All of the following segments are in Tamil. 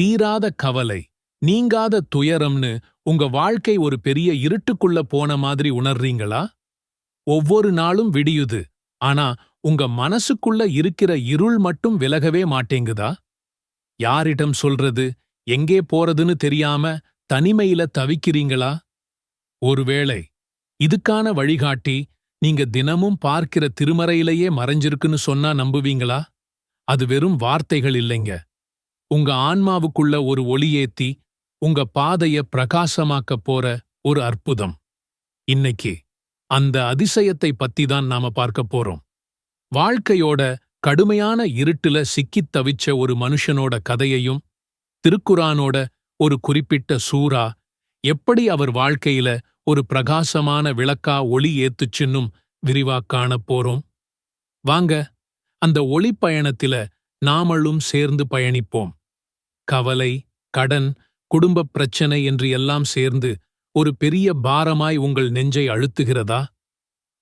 தீராத கவலை நீங்காத துயரம்னு உங்க வாழ்க்கை ஒரு பெரிய இருட்டுக்குள்ள போன மாதிரி உணர்றீங்களா? ஒவ்வொரு நாளும் விடியுது ஆனா உங்க மனசுக்குள்ள இருக்கிற இருள் மட்டும் விலகவே மாட்டேங்குதா? யாரிடம் சொல்றது எங்கே போறதுன்னு தெரியாம தனிமையில தவிக்கிறீங்களா? ஒருவேளை இதுக்கான வழிகாட்டி நீங்க தினமும் பார்க்கிற திருமறையிலேயே மறைஞ்சிருக்குன்னு சொன்னா நம்புவீங்களா? அது வெறும் வார்த்தைகள் இல்லைங்க. உங்க ஆன்மாவுக்குள்ள ஒரு ஒளியேத்தி உங்க பாதைய பிரகாசமாக்க போற ஒரு அற்புதம். இன்னைக்கு அந்த அதிசயத்தை பத்தி தான் நாம பார்க்க போறோம். வாழ்க்கையோட கடுமையான இருட்டுல சிக்கித் தவிச்ச ஒரு மனுஷனோட கதையையும் திருக்குரானோட ஒரு குறிப்பிட்ட சூரா எப்படி அவர் வாழ்க்கையில ஒரு பிரகாசமான விளக்கா ஒளி ஏத்துச்சுன்னும் விரிவா காணப் போறோம். வாங்க அந்த ஒளி பயணத்தில நாமளும் சேர்ந்து பயணிப்போம். கவலை கடன் குடும்பப் பிரச்சனை என்று எல்லாம் சேர்ந்து ஒரு பெரிய பாரமாய் உங்கள் நெஞ்சை அழுத்துகிறதா?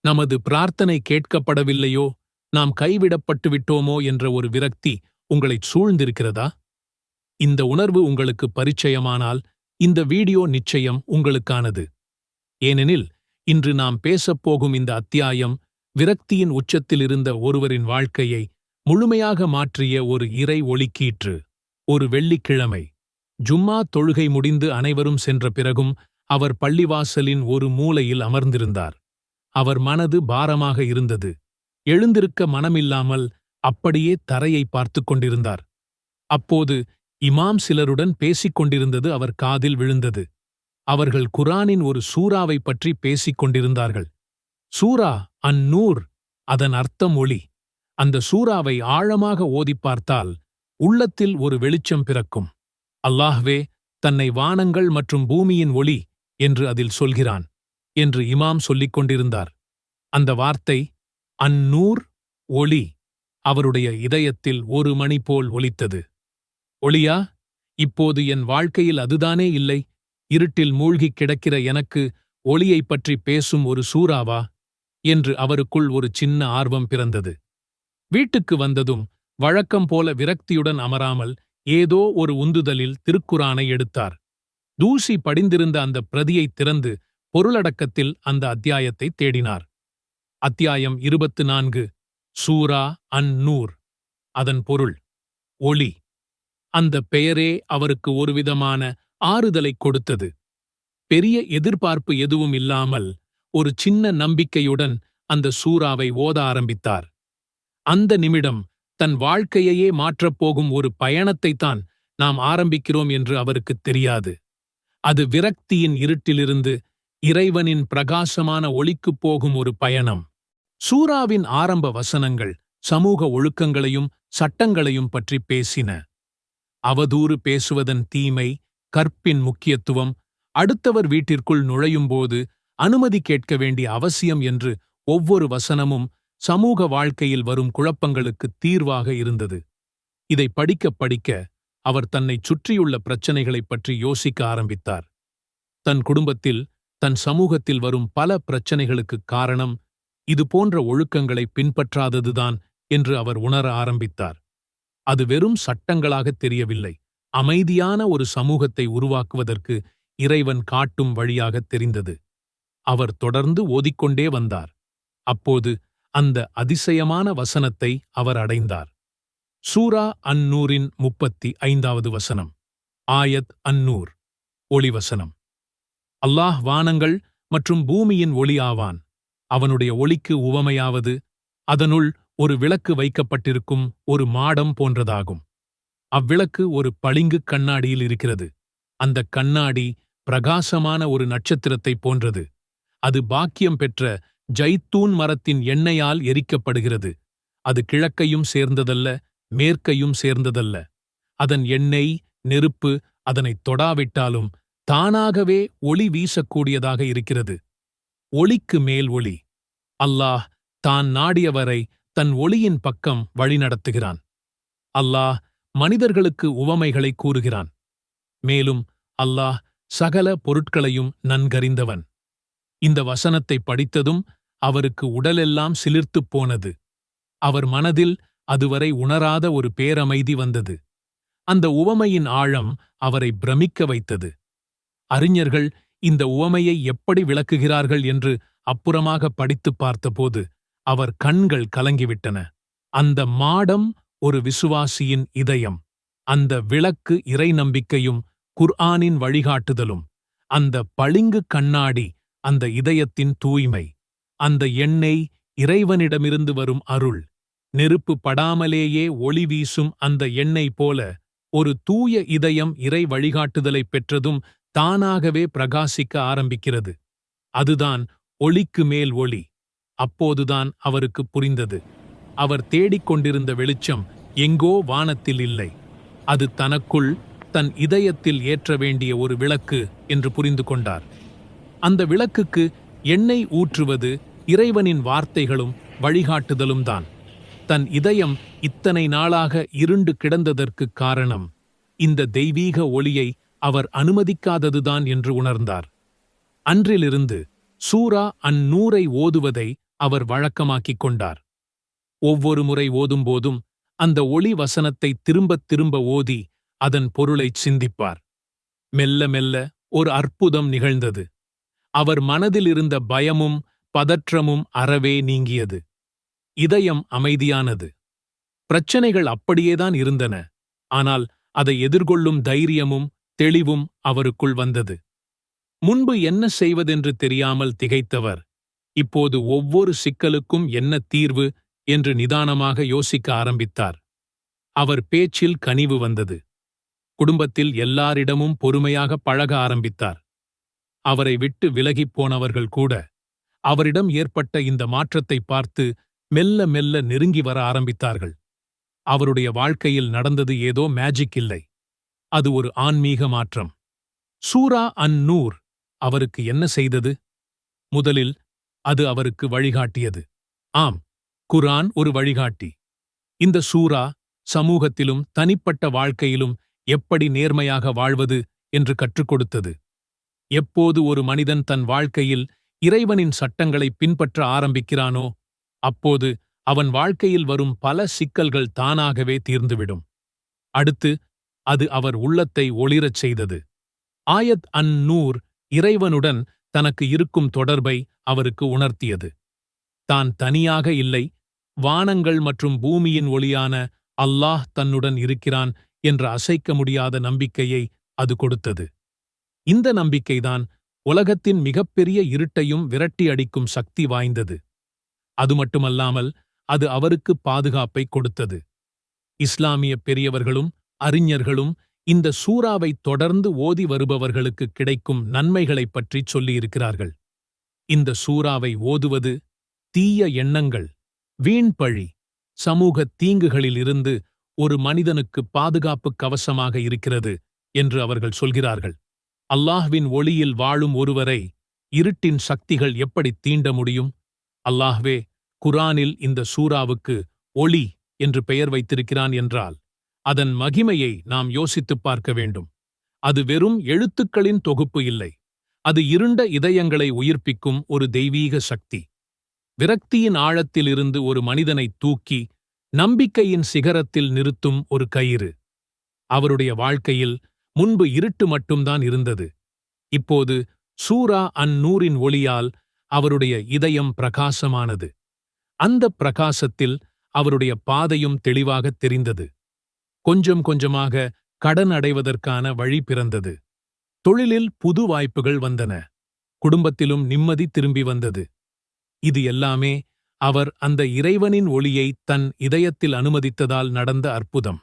நமது பிரார்த்தனை கேட்கப்படவில்லையோ? நாம் கைவிடப்பட்டு விட்டோமோ? என்ற ஒரு விரக்தி உங்களைச் சூழ்ந்திருக்கிறதா? இந்த உணர்வு உங்களுக்கு பரிச்சயமானால் இந்த வீடியோ நிச்சயம் உங்களுக்கானது. ஏனெனில் இன்று நாம் பேசப்போகும் இந்த அத்தியாயம் விரக்தியின் உச்சத்தில் இருந்த ஒருவரின் வாழ்க்கையை முழுமையாக மாற்றிய ஒரு இறை ஒளிக்கீற்று. ஒரு வெள்ளிக்கிழமை. ஜும்மா தொழுகை முடிந்து அனைவரும் சென்ற பிறகும் அவர் பள்ளிவாசலின் ஒரு மூலையில் அமர்ந்திருந்தார். அவர் மனது பாரமாக இருந்தது. எழுந்திருக்க மனமில்லாமல் அப்படியே தரையை பார்த்துக் கொண்டிருந்தார். அப்போது இமாம் சிலருடன் பேசிக் கொண்டிருந்தது அவர் காதில் விழுந்தது. அவர்கள் குரானின் ஒரு சூறாவைப் பற்றி பேசிக் கொண்டிருந்தார்கள். சூரா அந்நூர் அதன் அர்த்தம் ஒளி. அந்த சூறாவை ஆழமாக ஓதிப் பார்த்தால் உள்ளத்தில் ஒரு வெளிச்சம் பிறக்கும். அல்லாஹ்வே தன்னை வானங்கள் மற்றும் பூமியின் ஒளி என்று அதில் சொல்கிறான் என்று இமாம் சொல்லிக் கொண்டிருந்தார். அந்த வார்த்தை அந்நூர் ஒளி அவருடைய இதயத்தில் ஒரு மணி போல் ஒலித்தது. ஒளியா இப்போது என் வாழ்க்கையில் அதுதானே இல்லை? இருட்டில் மூழ்கிக் கிடக்கிற எனக்கு ஒளியைப் பற்றி பேசும் ஒரு சூறாவா? என்று அவருக்குள் ஒரு சின்ன ஆர்வம் பிறந்தது. வீட்டுக்கு வந்ததும் வழக்கம் போல விரக்தியுடன் அமராமல் ஏதோ ஒரு உந்துதலில் திருக்குரானை எடுத்தார். தூசி படிந்திருந்த அந்த பிரதியைத் திறந்து பொருளடக்கத்தில் அந்த அத்தியாயத்தை தேடினார். அத்தியாயம் இருபத்து நான்கு சூரா அன் நூர் அதன் பொருள் ஒளி. அந்த பெயரே அவருக்கு ஒருவிதமான ஆறுதலைக் கொடுத்தது. பெரிய எதிர்பார்ப்பு எதுவும் இல்லாமல் ஒரு சின்ன நம்பிக்கையுடன் அந்த சூறாவை ஓத ஆரம்பித்தார். அந்த நிமிடம் தன் வாழ்க்கையையே மாற்றப் போகும் ஒரு பயணத்தைத்தான் நாம் ஆரம்பிக்கிறோம் என்று அவருக்குத் தெரியாது. அது விரக்தியின் இருட்டிலிருந்து இறைவனின் பிரகாசமான ஒளிக்குப் போகும் ஒரு பயணம். சூறாவின் ஆரம்ப வசனங்கள் சமூக ஒழுக்கங்களையும் சட்டங்களையும் பற்றி பேசின. அவதூறு பேசுவதன் தீமை கற்பின் முக்கியத்துவம் அடுத்தவர் வீட்டிற்குள் நுழையும்போது அனுமதி கேட்க வேண்டிய அவசியம் என்று ஒவ்வொரு வசனமும் சமூக வாழ்க்கையில் வரும் குழப்பங்களுக்கு தீர்வாக இருந்தது. இதை படிக்கப் படிக்க அவர் தன்னைச் சுற்றியுள்ள பிரச்சனைகளைப் பற்றி யோசிக்க ஆரம்பித்தார். தன் குடும்பத்தில் தன் சமூகத்தில் வரும் பல பிரச்சனைகளுக்குக் காரணம் இதுபோன்ற ஒழுக்கங்களை பின்பற்றாததுதான் என்று அவர் உணர ஆரம்பித்தார். அது வெறும் சட்டங்களாகத் தெரியவில்லை. அமைதியான ஒரு சமூகத்தை உருவாக்குவதற்கு இறைவன் காட்டும் வழியாகத் தெரிந்தது. அவர் தொடர்ந்து ஓதிக்கொண்டே வந்தார். அப்போது அந்த அதிசயமான வசனத்தை அவர் அடைந்தார். சூரா அந்நூரின் முப்பத்தி ஐந்தாவது வசனம். ஆயத் அந்நூர் ஒளிவசனம் அல்லாஹ் வானங்கள் மற்றும் பூமியின் ஒளி ஆவான் அவனுடைய ஒளிக்கு உவமையாவது அதனுள் ஒரு விளக்கு வைக்கப்பட்டிருக்கும் ஒரு மாடம் போன்றதாகும். அவ்விளக்கு ஒரு பளிங்குக் கண்ணாடியில் இருக்கிறது. அந்த கண்ணாடி பிரகாசமான ஒரு நட்சத்திரத்தைப் போன்றது. அது பாக்கியம் பெற்ற ஜைத்தூன் மரத்தின் எண்ணெயால் எரிக்கப்படுகிறது. அது கிழக்கையும் சேர்ந்ததல்ல மேற்கையும் சேர்ந்ததல்ல. அதன் எண்ணெய் நெருப்பு அதனைத் தொடாவிட்டாலும் தானாகவே ஒளி வீசக்கூடியதாக இருக்கிறது. ஒளிக்கு மேல் ஒளி. அல்லாஹ் தான் நாடியவரை தன் ஒளியின் பக்கம் வழிநடத்துகிறான். அல்லாஹ் மனிதர்களுக்கு உவமைகளை கூறுகிறான். மேலும் அல்லாஹ் சகல பொருட்களையும் நன்கறிந்தவன். இந்த வசனத்தை படித்ததும் அவருக்கு உடலெல்லாம் சிலிர்த்துப் போனது. அவர் மனதில் அதுவரை உணராத ஒரு பேரமைதி வந்தது. அந்த உவமையின் ஆழம் அவரை பிரமிக்க வைத்தது. அறிஞர்கள் இந்த உவமையை எப்படி விளக்குகிறார்கள் என்று அப்புறமாக படித்துப் பார்த்தபோது அவர் கண்கள் கலங்கிவிட்டன. அந்த மாடம் ஒரு விசுவாசியின் இதயம். அந்த விளக்கு இறை நம்பிக்கையும் குர்ஆனின் வழிகாட்டுதலும். அந்த பளிங்கு கண்ணாடி அந்த இதயத்தின் தூய்மை. அந்த எண்ணெய் இறைவனிடமிருந்து வரும் அருள். நெருப்பு படாமலேயே ஒளி வீசும் அந்த எண்ணெய் போல ஒரு தூய இதயம் இறை வழிகாட்டுதலைப் பெற்றதும் தானாகவே பிரகாசிக்க ஆரம்பிக்கிறது. அதுதான் ஒளிக்கு மேல் ஒளி. அப்போதுதான் அவருக்கு புரிந்தது. அவர் தேடிக்கொண்டிருந்த வெளிச்சம் எங்கோ வானத்தில் இல்லை. அது தனக்குள் தன் இதயத்தில் ஏற்ற வேண்டிய ஒரு விளக்கு என்று புரிந்து கொண்டார். அந்த விளக்குக்கு எண்ணெய் ஊற்றுவது இறைவனின் வார்த்தைகளும் வழிகாட்டுதலும் தான் தன் இதயம் இத்தனை நாளாக இருண்டு கிடந்ததற்குக் காரணம் இந்த தெய்வீக ஒளியை அவர் அனுமதிக்காததுதான் என்று உணர்ந்தார். அன்றிலிருந்து சூரா அந்நூரை ஓதுவதை அவர் வழக்கமாக்கிக் கொண்டார். ஒவ்வொரு முறை ஓதும்போதும் அந்த ஒளி வசனத்தை திரும்பத் திரும்ப ஓதி அதன் பொருளைச் சிந்திப்பார். மெல்ல மெல்ல ஒரு அற்புதம் நிகழ்ந்தது. அவர் மனதிலிருந்த பயமும் பதற்றமும் அறவே நீங்கியது. இதயம் அமைதியானது. பிரச்சனைகள் அப்படியேதான் இருந்தன. ஆனால் அதை எதிர்கொள்ளும் தைரியமும் தெளிவும் அவருக்குள் வந்தது. முன்பு என்ன செய்வதென்று தெரியாமல் திகைத்தவர். இப்போது ஒவ்வொரு சிக்கலுக்கும் என்ன தீர்வு என்று நிதானமாக யோசிக்க ஆரம்பித்தார். அவர் பேச்சில் கனிவு வந்தது. குடும்பத்தில் எல்லாரிடமும் பொறுமையாக பழக ஆரம்பித்தார். அவரை விட்டு விலகிப் போனவர்கள் கூட அவரிடம் ஏற்பட்ட இந்த மாற்றத்தை பார்த்து மெல்ல மெல்ல நெருங்கி வர ஆரம்பித்தார்கள். அவருடைய வாழ்க்கையில் நடந்தது ஏதோ மேஜிக் இல்லை. அது ஒரு ஆன்மீக மாற்றம். சூரா அன் நூர் அவருக்கு என்ன செய்தது? முதலில் அது அவருக்கு வழிகாட்டியது. ஆம் குரான் ஒரு வழிகாட்டி. இந்த சூரா சமூகத்திலும் தனிப்பட்ட வாழ்க்கையிலும் எப்படி நேர்மையாக வாழ்வது என்று கற்றுக் கொடுத்தது. எப்போது ஒரு மனிதன் தன் வாழ்க்கையில் இறைவனின் சட்டங்களை பின்பற்ற ஆரம்பிக்கிறானோ அப்போது அவன் வாழ்க்கையில் வரும் பல சிக்கல்கள் தானாகவே தீர்ந்துவிடும். அடுத்து அது அவர் உள்ளத்தை ஒளிரச் செய்தது. ஆயத் அன் நூர் இறைவனுடன் தனக்கு இருக்கும் தொடர்பை அவருக்கு உணர்த்தியது. தான் தனியாக இல்லை வானங்கள் மற்றும் பூமியின் ஒளியான அல்லாஹ் தன்னுடன் இருக்கிறான் என்ற அசைக்க முடியாத நம்பிக்கையை அது கொடுத்தது. இந்த நம்பிக்கைதான் உலகத்தின் மிகப்பெரிய இருட்டையும் விரட்டி அடிக்கும் சக்தி வாய்ந்தது. அது மட்டுமல்லாமல் அது அவருக்கு பாதுகாப்பை கொடுத்தது. இஸ்லாமிய பெரியவர்களும் அறிஞர்களும் இந்த சூறாவை தொடர்ந்து ஓதி வருபவர்களுக்கு கிடைக்கும் நன்மைகளைப் பற்றிச் சொல்லியிருக்கிறார்கள். இந்த சூறாவை ஓதுவது தீய எண்ணங்கள் வீண்பழி சமூக தீங்குகளிலிருந்து ஒரு மனிதனுக்கு பாதுகாப்பு கவசமாக இருக்கிறது என்று அவர்கள் சொல்கிறார்கள். அல்லாஹ்வின் ஒளியில் வாழும் ஒருவரை இருட்டின் சக்திகள் எப்படி தீண்ட முடியும்? அல்லாஹ்வே குரானில் இந்த சூறாவுக்கு ஒளி என்று பெயர் வைத்திருக்கிறான் என்றால் அதன் மகிமையை நாம் யோசித்துப் பார்க்க வேண்டும். அது வெறும் எழுத்துக்களின் தொகுப்பு இல்லை. அது இருண்ட இதயங்களை உயிர்ப்பிக்கும் ஒரு தெய்வீக சக்தி. விரக்தியின் ஆழத்திலிருந்து ஒரு மனிதனை தூக்கி நம்பிக்கையின் சிகரத்தில் நிறுத்தும் ஒரு கயிறு. அவருடைய வாழ்க்கையில் முன்பு இருட்டு மட்டும்தான் இருந்தது. இப்போது சூரா அந்நூரின் ஒளியால் அவருடைய இதயம் பிரகாசமானது. அந்த பிரகாசத்தில் அவருடைய பாதையும் தெளிவாகத் தெரிந்தது. கொஞ்சம் கொஞ்சமாக கடன் அடைவதற்கான வழி பிறந்தது. தொழிலில் புது வாய்ப்புகள் வந்தன. குடும்பத்திலும் நிம்மதி திரும்பி வந்தது. இது எல்லாமே அவர் அந்த இறைவனின் ஒளியை தன் இதயத்தில் அனுமதித்ததால் நடந்த அற்புதம்.